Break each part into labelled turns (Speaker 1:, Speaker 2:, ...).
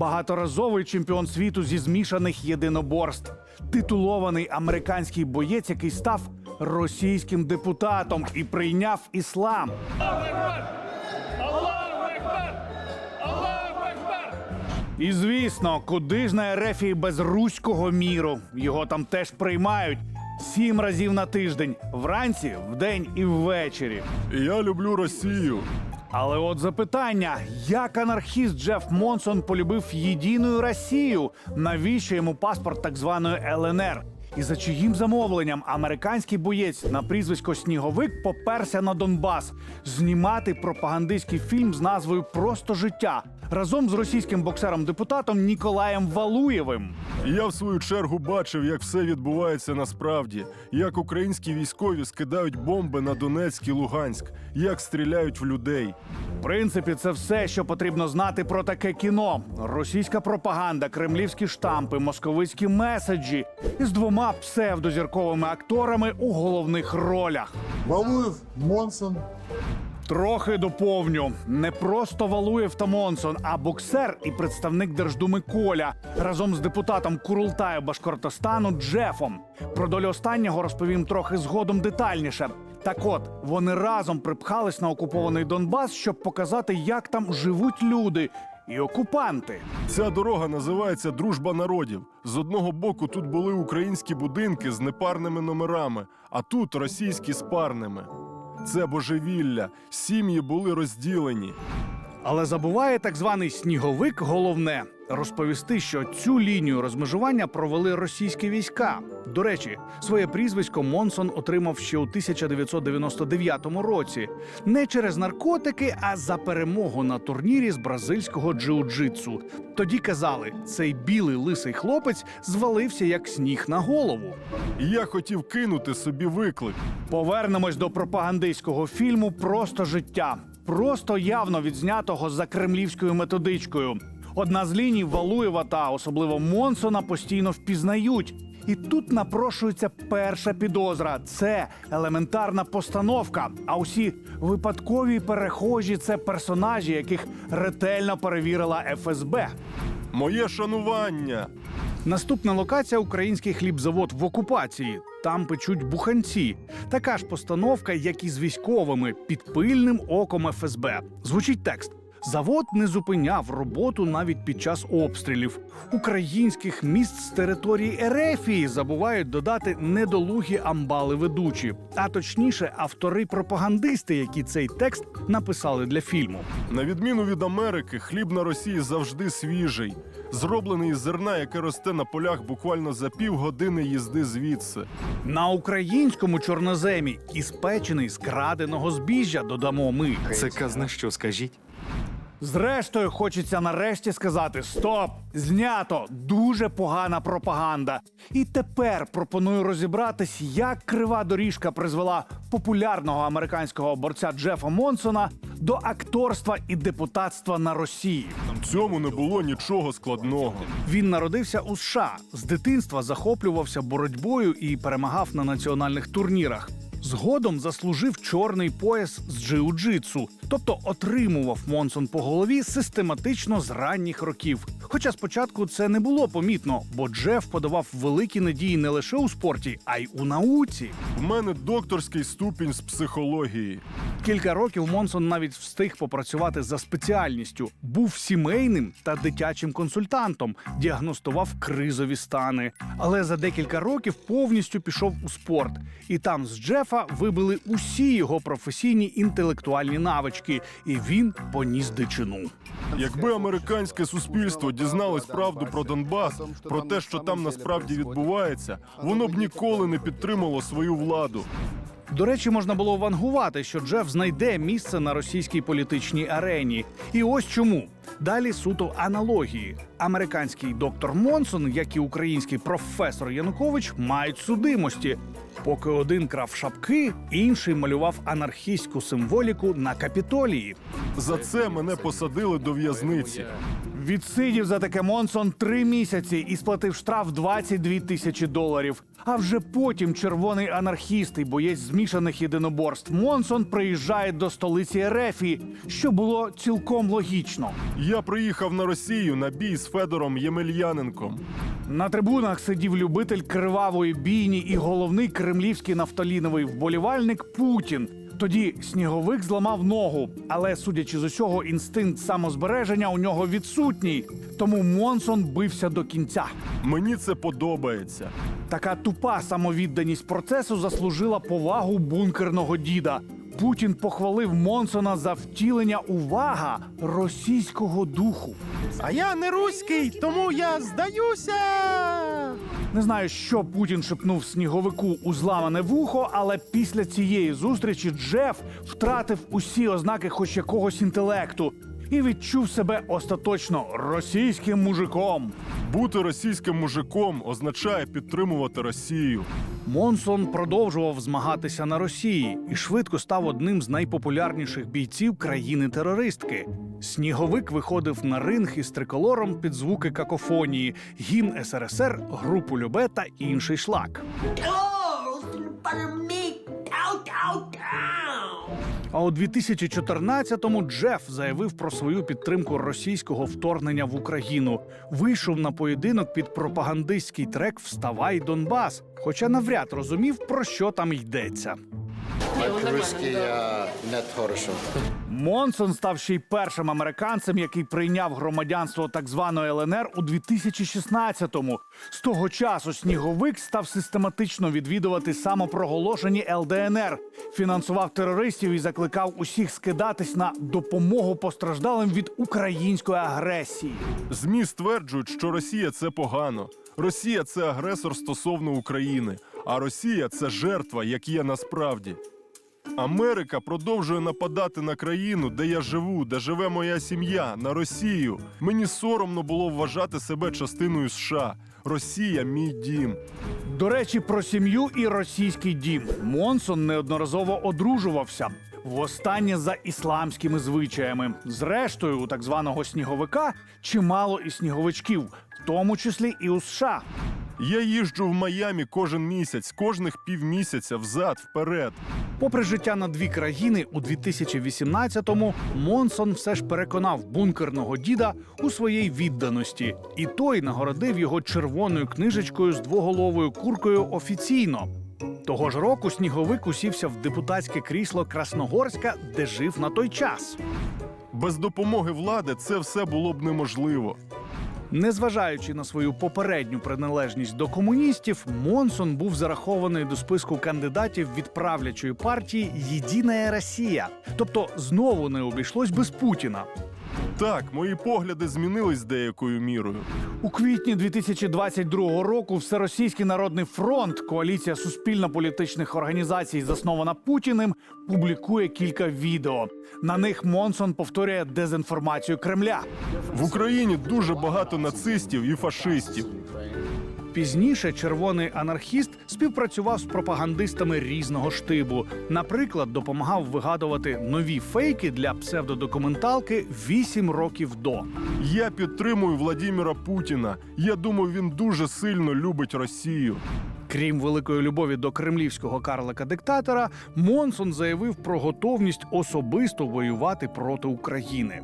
Speaker 1: багаторазовий чемпіон світу зі змішаних єдиноборств, титулований американський боєць, який став російським депутатом і прийняв іслам. І звісно, куди ж на Ерефії без руського міру? Його там теж приймають сім разів на тиждень, вранці, вдень і ввечері.
Speaker 2: Я люблю Росію.
Speaker 1: Але от запитання: як анархіст Джеф Монсон полюбив єдину Росію? Навіщо йому паспорт так званої ЛНР? І за чиїм замовленням американський боєць на прізвисько Сніговик поперся на Донбас знімати пропагандистський фільм з назвою Просто життя разом з російським боксером-депутатом Ніколаєм Валуєвим.
Speaker 2: Я в свою чергу бачив, як все відбувається насправді, як українські військові скидають бомби на Донецьк і Луганськ, як стріляють в людей.
Speaker 1: Принципі, це все, що потрібно знати про таке кіно: російська пропаганда, кремлівські штампи, московицькі меседжі із двома псевдозірковими акторами у головних ролях.
Speaker 3: Валуев, Монсон,
Speaker 1: Трохи доповню. Не просто Валуєв та Монсон, а боксер і представник Держдуми Коля разом з депутатом Курултаю Башкортостану Джефом. Про долю останнього розповім трохи згодом детальніше. Так от вони разом припхались на окупований Донбас, щоб показати, як там живуть люди і окупанти.
Speaker 2: Ця дорога називається Дружба народів. З одного боку тут були українські будинки з непарними номерами, а тут російські з парними. Це божевілля. Сім'ї були розділені.
Speaker 1: Але забуває так званий сніговик головне розповісти, що цю лінію розмежування провели російські війська. До речі, своє прізвисько Монсон отримав ще у 1999 році не через наркотики, а за перемогу на турнірі з бразильського джиу-джитсу. Тоді казали, цей білий лисий хлопець звалився як сніг на голову.
Speaker 2: Я хотів кинути собі виклик.
Speaker 1: Повернемось до пропагандистського фільму Просто життя. Просто явно відзнятого за кремлівською методичкою. Одна з ліній Валуєва та особливо Монсона постійно впізнають. І тут напрошується перша підозра. Це елементарна постановка. А усі випадкові перехожі це персонажі, яких ретельно перевірила ФСБ.
Speaker 2: Моє шанування.
Speaker 1: Наступна локація український хлібзавод в окупації. Там печуть буханці. Така ж постановка, як і з військовими, під пильним оком ФСБ. Звучить текст. Завод не зупиняв роботу навіть під час обстрілів. Українських міст з території Ерефії забувають додати недолугі амбали ведучі, а точніше, автори-пропагандисти, які цей текст написали для фільму.
Speaker 2: На відміну від Америки, хліб на Росії завжди свіжий, зроблений із зерна, яке росте на полях буквально за півгодини їзди звідси.
Speaker 1: На українському чорноземі і спечений з краденого збіжжя додамо ми.
Speaker 4: Це казна що, скажіть?
Speaker 1: Зрештою, хочеться нарешті сказати: стоп! Знято! Дуже погана пропаганда. І тепер пропоную розібратись, як крива доріжка призвела популярного американського борця Джефа Монсона до акторства і депутатства на Росії.
Speaker 2: В цьому не було нічого складного.
Speaker 1: Він народився у США. З дитинства захоплювався боротьбою і перемагав на національних турнірах. Згодом заслужив чорний пояс з джиу-джитсу, тобто отримував Монсон по голові систематично з ранніх років. Хоча спочатку це не було помітно, бо Джеф подавав великі надії не лише у спорті, а й у науці.
Speaker 2: У мене докторський ступінь з психології.
Speaker 1: Кілька років Монсон навіть встиг попрацювати за спеціальністю. Був сімейним та дитячим консультантом, діагностував кризові стани. Але за декілька років повністю пішов у спорт. І там з Джефа вибили усі його професійні інтелектуальні навички, і він поніс дичину.
Speaker 2: Якби американське суспільство дізналось правду про Донбас, про те, що там насправді відбувається, воно б ніколи не підтримало свою владу.
Speaker 1: До речі, можна було вангувати, що Джеф знайде місце на російській політичній арені. І ось чому. Далі суто аналогії. Американський доктор Монсон, як і український професор Янукович, мають судимості. Поки один крав шапки, інший малював анархістську символіку на капітолії.
Speaker 2: За це мене посадили до в'язниці.
Speaker 1: Відсидів за таке Монсон три місяці і сплатив штраф 22 тисячі доларів. А вже потім червоний анархіст і боєць змішаних єдиноборств Монсон приїжджає до столиці Ерефії, що було цілком логічно.
Speaker 2: Я приїхав на Росію на бій з Федором Ємельяненком.
Speaker 1: На трибунах сидів любитель кривавої бійні і головний кремлівський нафталіновий вболівальник Путін. Тоді сніговик зламав ногу, але судячи з усього, інстинкт самозбереження у нього відсутній. Тому Монсон бився до кінця.
Speaker 2: Мені це подобається.
Speaker 1: Така тупа самовідданість процесу заслужила повагу бункерного діда. Путін похвалив Монсона за втілення увага російського духу.
Speaker 4: А я не руський, тому я здаюся.
Speaker 1: Не знаю, що Путін шепнув сніговику у зламане вухо, але після цієї зустрічі Джеф втратив усі ознаки хоч якогось інтелекту і відчув себе остаточно російським мужиком.
Speaker 2: Бути російським мужиком означає підтримувати Росію.
Speaker 1: Монсон продовжував змагатися на Росії і швидко став одним з найпопулярніших бійців країни-терористки. Сніговик виходив на ринг із триколором під звуки какофонії, гімн СРСР, групу Любе та інший шлак. А у 2014-му Джеф заявив про свою підтримку російського вторгнення в Україну. Вийшов на поєдинок під пропагандистський трек Вставай Донбас, хоча навряд розумів, про що там йдеться.
Speaker 5: По-русски я не хорошо.
Speaker 1: Монсон став ще й першим американцем, який прийняв громадянство так званої ЛНР у 2016-му. З того часу сніговик став систематично відвідувати самопроголошені ЛДНР, фінансував терористів і закликав усіх скидатись на допомогу постраждалим від української агресії.
Speaker 2: ЗМІ стверджують, що Росія це погано. Росія це агресор стосовно України, а Росія це жертва, як є насправді. Америка продовжує нападати на країну, де я живу, де живе моя сім'я, на Росію. Мені соромно було вважати себе частиною США. Росія мій дім.
Speaker 1: До речі, про сім'ю і російський дім. Монсон неодноразово одружувався. Востаннє за ісламськими звичаями. Зрештою, у так званого сніговика чимало і сніговичків, в тому числі і у США.
Speaker 2: Я їжджу в Майамі кожен місяць, кожних півмісяця взад, вперед.
Speaker 1: Попри життя на дві країни, у 2018-му Монсон все ж переконав бункерного діда у своїй відданості, і той нагородив його червоною книжечкою з двоголовою куркою офіційно. Того ж року сніговик усівся в депутатське крісло Красногорська, де жив на той час.
Speaker 2: Без допомоги влади це все було б неможливо.
Speaker 1: Незважаючи на свою попередню приналежність до комуністів, Монсон був зарахований до списку кандидатів від правлячої партії Єдина Росія. Тобто знову не обійшлось без Путіна.
Speaker 2: Так, мої погляди змінились деякою мірою.
Speaker 1: У квітні 2022 року Всеросійський народний фронт, коаліція суспільно-політичних організацій, заснована Путіним, публікує кілька відео. На них Монсон повторює дезінформацію Кремля.
Speaker 2: В Україні дуже багато нацистів і фашистів.
Speaker 1: Пізніше червоний анархіст співпрацював з пропагандистами різного штибу. Наприклад, допомагав вигадувати нові фейки для псевдодокументалки вісім років до.
Speaker 2: Я підтримую Владіміра Путіна. Я думаю, він дуже сильно любить Росію.
Speaker 1: Крім великої любові до кремлівського карлика диктатора, Монсон заявив про готовність особисто воювати проти України.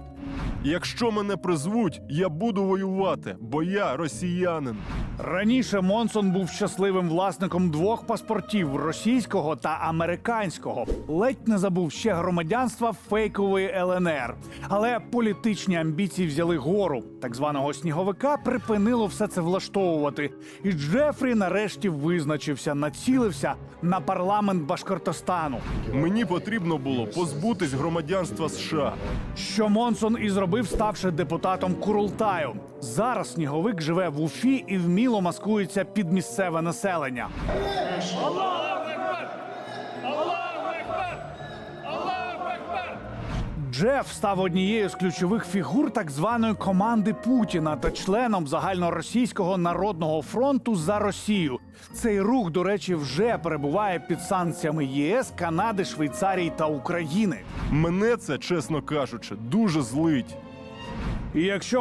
Speaker 2: Якщо мене призвуть, я буду воювати, бо я росіянин.
Speaker 1: Раніше Монсон був щасливим власником двох паспортів російського та американського. Ледь не забув ще громадянства фейкової ЛНР. Але політичні амбіції взяли гору. Так званого сніговика припинило все це влаштовувати. І Джефрі нарешті визначився, націлився на парламент Башкортостану.
Speaker 2: Мені потрібно було позбутись громадянства США.
Speaker 1: Що Монсон і зробив, ставши депутатом Курултаю. Зараз сніговик живе в Уфі і вміло маскується під місцеве населення. Джеф став однією з ключових фігур так званої команди Путіна та членом загальноросійського народного фронту за Росію. Цей рух, до речі, вже перебуває під санкціями ЄС, Канади, Швейцарії та України.
Speaker 2: Мене це, чесно кажучи, дуже злить.
Speaker 1: І якщо